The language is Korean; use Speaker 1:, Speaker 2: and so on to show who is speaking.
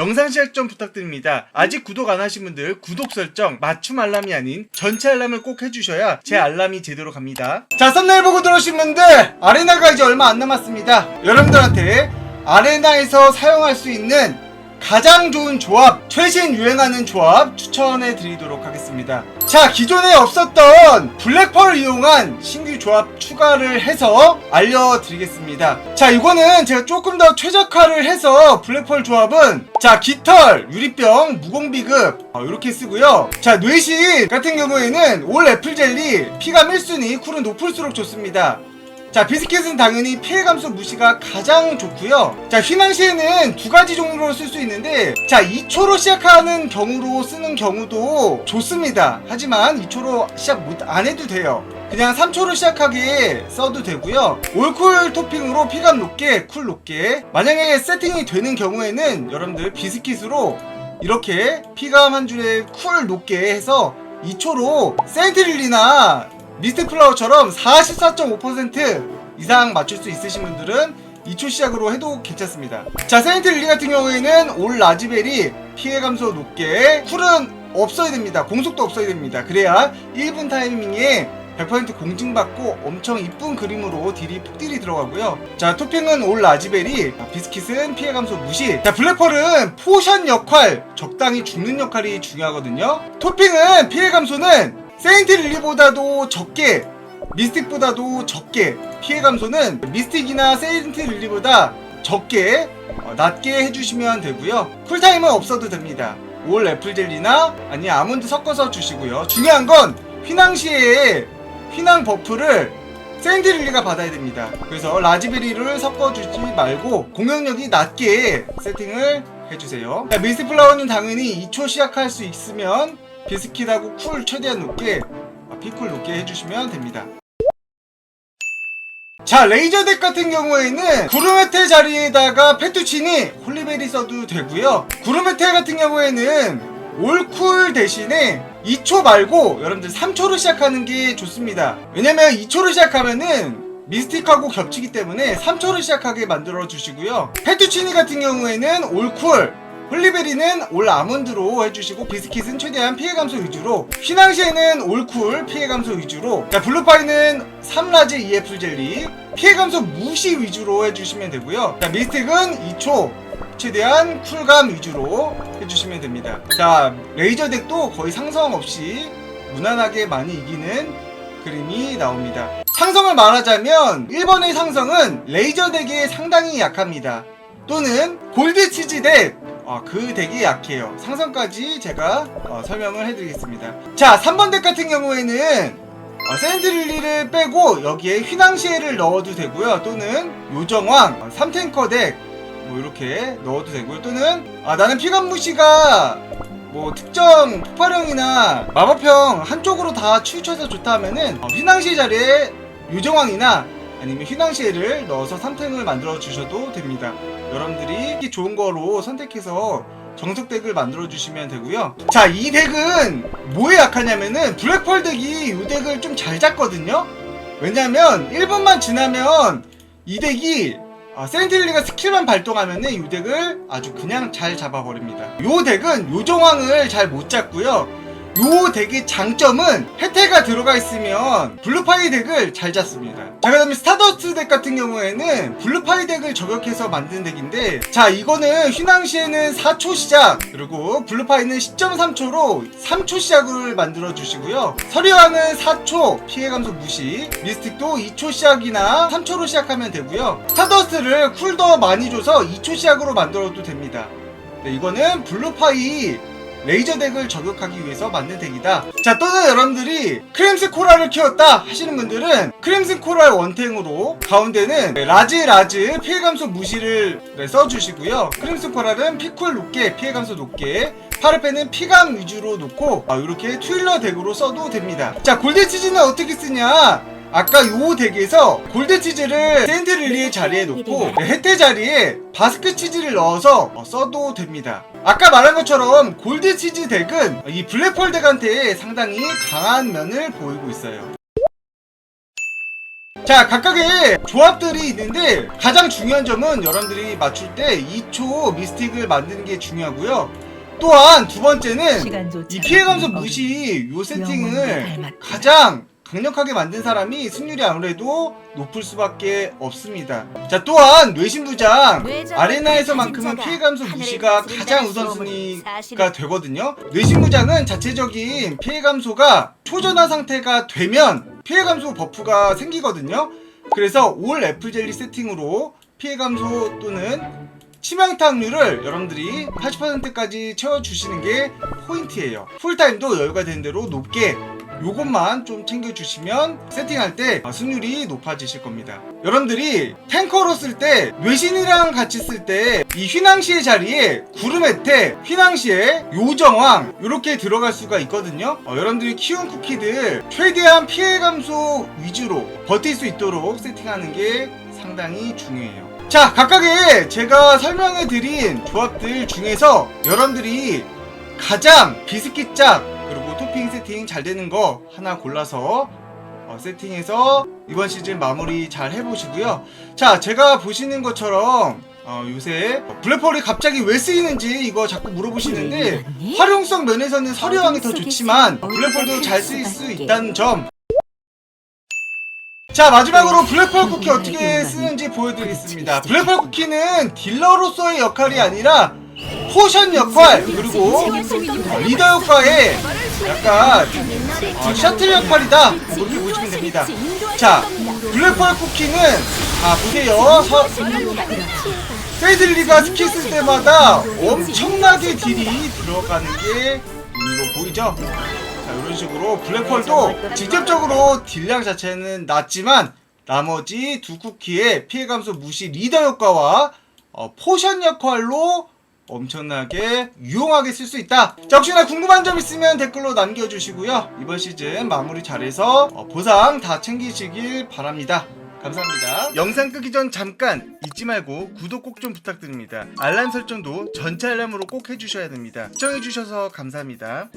Speaker 1: 영상 시작 좀 부탁드립니다. 아직 구독 안 하신 분들 구독 설정 맞춤 알람이 아닌 전체 알람을 꼭 해주셔야 제 알람이 제대로 갑니다. 자 썸네일 보고 들어오신 분들 아레나가 이제 얼마 안 남았습니다. 여러분들한테 아레나에서 사용할 수 있는 가장 좋은 조합, 최신 유행하는 조합 추천해 드리도록 하겠습니다. 자, 기존에 없었던 블랙펄 이용한 신규 조합 추가를 해서 알려드리겠습니다. 자, 이거는 제가 조금 더 최적화를 해서 블랙펄 조합은 자, 깃털, 유리병, 무공비급 어, 이렇게 쓰고요. 자, 뇌신 같은 경우에는 올 애플젤리 피감 1순위 쿨은 높을수록 좋습니다. 자 비스킷은 당연히 피해 감소 무시가 가장 좋고요. 자 휘낭시에는 두 가지 종류로 쓸 수 있는데 자 2초로 시작하는 경우로 쓰는 경우도 좋습니다. 하지만 2초로 시작 못 안 해도 돼요. 그냥 3초로 시작하게 써도 되고요. 올쿨 토핑으로 피감 높게 쿨 높게. 만약에 세팅이 되는 경우에는 여러분들 비스킷으로 이렇게 피감 한 줄에 쿨 높게 해서 2초로 세인트릴리나 미스트 플라워처럼 44.5% 이상 맞출 수 있으신 분들은 2초 시작으로 해도 괜찮습니다. 자, 세인트 릴리 같은 경우에는 올 라즈베리 피해 감소 높게 쿨은 없어야 됩니다. 공속도 없어야 됩니다. 그래야 1분 타이밍에 100% 공증받고 엄청 이쁜 그림으로 딜이 폭딜이 들어가고요. 자, 토핑은 올 라즈베리, 비스킷은 피해 감소 무시. 자, 블랙펄은 포션 역할, 적당히 죽는 역할이 중요하거든요. 토핑은 피해 감소는 세인트 릴리보다도 적게 미스틱보다도 적게 피해 감소는 미스틱이나 세인트 릴리보다 적게 어, 낮게 해주시면 되고요. 쿨타임은 없어도 됩니다. 올 애플젤리나 아니 아몬드 섞어서 주시고요. 중요한 건 휘낭 시에 휘낭 버프를 세인트 릴리가 받아야 됩니다. 그래서 라즈베리를 섞어주지 말고 공격력이 낮게 세팅을 해주세요. 자, 미스틱 플라워는 당연히 2초 시작할 수 있으면 비스킷하고 쿨 최대한 높게 아, 피쿨 높게 해주시면 됩니다. 자 레이저 덱 같은 경우에는 구르메테 자리에다가 페투치니 홀리베리 써도 되고요. 구르메테 같은 경우에는 올쿨 대신에 2초 말고 여러분들 3초로 시작하는 게 좋습니다. 왜냐면 2초로 시작하면은 미스틱하고 겹치기 때문에 3초로 시작하게 만들어 주시고요. 페투치니 같은 경우에는 올쿨 홀리베리는 올 아몬드로 해주시고 비스킷은 최대한 피해 감소 위주로 휘낭시에는 올쿨 피해 감소 위주로 자 블루파이는 3라지 EF 젤리 피해 감소 무시 위주로 해주시면 되고요. 자 미스틱은 2초 최대한 쿨감 위주로 해주시면 됩니다. 자 레이저 덱도 거의 상성 없이 무난하게 많이 이기는 그림이 나옵니다. 상성을 말하자면 1번의 상성은 레이저 덱에 상당히 약합니다. 또는 골드 치즈 덱 어, 그 덱이 약해요. 상성까지 제가 어, 설명을 해드리겠습니다. 자, 3번 덱 같은 경우에는 어, 샌드릴리를 빼고 여기에 휘낭시에를 넣어도 되고요. 또는 요정왕, 어, 3탱커 덱, 뭐 이렇게 넣어도 되고요. 또는 아, 나는 피감무시가 뭐 특정 폭발형이나 마법형 한쪽으로 다 치우쳐서 좋다 하면은 어, 휘낭시에 자리에 요정왕이나 아니면 휘낭시에를 넣어서 3탱을 만들어 주셔도 됩니다. 여러분들이 좋은 거로 선택해서 정석 덱을 만들어 주시면 되고요. 자, 이 덱은 뭐에 약하냐면은 블랙펄 덱이 이 덱을 좀 잘 잡거든요. 왜냐면 1분만 지나면 이 덱이 아, 센트릴리가 스킬만 발동하면은 이 덱을 아주 그냥 잘 잡아버립니다. 요 덱은 요정왕을 잘 못 잡고요. 요 덱의 장점은 혜태가 들어가 있으면 블루파이 덱을 잘 잡습니다. 자, 그 다음에 스타더스트 덱 같은 경우에는 블루파이 덱을 저격해서 만든 덱인데, 자, 이거는 휘낭시에는 4초 시작, 그리고 블루파이는 10.3초로 3초 시작을 만들어 주시고요. 서리왕은 4초 피해 감소 무시, 미스틱도 2초 시작이나 3초로 시작하면 되고요. 스타더스트를 쿨 더 많이 줘서 2초 시작으로 만들어도 됩니다. 네, 이거는 블루파이 레이저 덱을 저격하기 위해서 만든 덱이다. 자, 또는 여러분들이 크림슨 코랄을 키웠다 하시는 분들은 크림슨 코랄 원탱으로 가운데는 라즈 라즈 피해 감소 무시를 네, 써주시고요. 크림슨 코랄은 피쿨 높게 피해 감소 높게 파르페는 피감 위주로 놓고 이렇게 트윌러 덱으로 써도 됩니다. 자, 골드 치즈는 어떻게 쓰냐? 아까 요 덱에서 골드 치즈를 샌드릴리의 자리에 놓고 혜태 자리에 바스크 치즈를 넣어서 어, 써도 됩니다. 아까 말한 것처럼 골드 치즈 덱은 이 블랙펄 덱한테 상당히 강한 면을 보이고 있어요. 자 각각의 조합들이 있는데 가장 중요한 점은 여러분들이 맞출 때 2초 미스틱을 만드는 게 중요하고요 또한 두 번째는 이 피해 감소 무시 요 세팅을. 가장 강력하게 만든 사람이 승률이 아무래도 높을 수밖에 없습니다. 자 또한 뇌신부장 아레나에서만큼은 피해 감소 무시가 가장 우선순위가 되거든요. 뇌신부장은 자체적인 피해 감소가 초전화 상태가 되면 피해 감소 버프가 생기거든요. 그래서 올 애플 젤리 세팅으로 피해 감소 또는 치명타 확률을 여러분들이 80%까지 채워주시는 게 포인트예요. 풀타임도 여유가 되는 대로 높게 요것만 좀 챙겨주시면 세팅할 때 어, 승률이 높아지실 겁니다. 여러분들이 탱커로 쓸 때 뇌신이랑 같이 쓸 때 이 휘낭시의 자리에 구름혜태, 휘낭시의 요정왕 이렇게 들어갈 수가 있거든요. 어, 여러분들이 키운 쿠키들 최대한 피해 감소 위주로 버틸 수 있도록 세팅하는 게 상당히 중요해요. 자, 각각의 제가 설명해 드린 조합들 중에서 여러분들이 가장 비스킷 짝 세팅 잘 되는 거 하나 골라서 어, 세팅해서 이번 시즌 마무리 잘 해보시고요. 자, 제가 보시는 것처럼 어, 요새 블랙홀이 갑자기 왜 쓰이는지 이거 자꾸 물어보시는데 활용성 면에서는 서류왕이 더 좋지만 블랙홀도 잘 쓰일 수 있다는 점. 자 마지막으로 블랙홀 쿠키 어떻게 쓰는지 보여드리겠습니다. 블랙홀 쿠키는 딜러로서의 역할이 아니라 포션 역할 그리고 어, 리더 역할의 약간 어, 셔틀 역할이다 이렇게 보시면 됩니다. 자 블랙홀 쿠키는 자 보세요 서, 페이들리가 스킬 쓸 때마다 엄청나게 딜이 들어가는 게 이거 보이죠? 자 이런 식으로 블랙홀도 직접적으로 딜량 자체는 낮지만 나머지 두 쿠키의 피해 감소 무시 리더 효과와 어, 포션 역할로 엄청나게 유용하게 쓸 수 있다. 자, 혹시나 궁금한 점 있으면 댓글로 남겨주시고요. 이번 시즌 마무리 잘해서 어, 보상 다 챙기시길 바랍니다. 감사합니다. 영상 끄기 전 잠깐 잊지 말고 구독 꼭 좀 부탁드립니다. 알람 설정도 전체 알람으로 꼭 해주셔야 됩니다. 시청해주셔서 감사합니다.